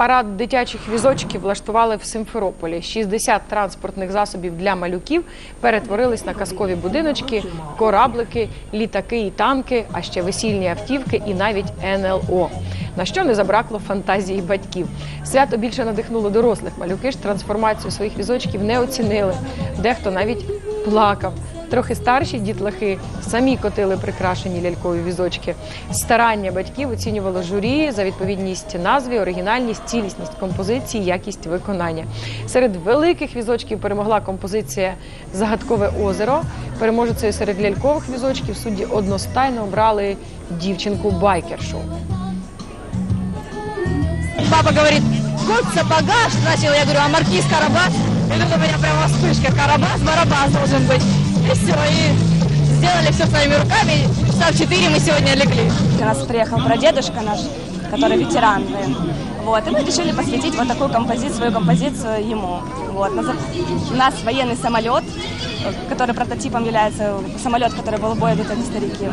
Парад дитячих візочків влаштували в Симферополі. 60 транспортних засобів для малюків перетворились на казкові будиночки, кораблики, літаки і танки, а ще весільні автівки і навіть НЛО. На що не забракло фантазії батьків. Свято більше надихнуло дорослих. Малюки ж трансформацію своїх візочків не оцінили. Дехто навіть плакав. Трохи старші дітлахи самі котили прикрашені лялькові візочки. Старання батьків оцінювало журі за відповідність назві, оригінальність, цілісність композиції, якість виконання. Серед великих візочків перемогла композиція Загадкове озеро. Переможецею серед лялькових візочків судді одностайно обрали дівчинку байкершу. Папа говорит, кот сапогаш, я говорю, а маркиз Карабас? И тут у меня прямо вспышка, Карабас, Барабас должен быть. И все, и сделали все своими руками. Часа в 4 мы сегодня легли. У нас приехал прадедушка наш, который ветеран. блин. Вот, и мы решили посвятить вот такую композицию, свою композицию ему. Вот, назов- у нас военный самолет, э, который прототипом является самолет, который был в бою идут эти старики.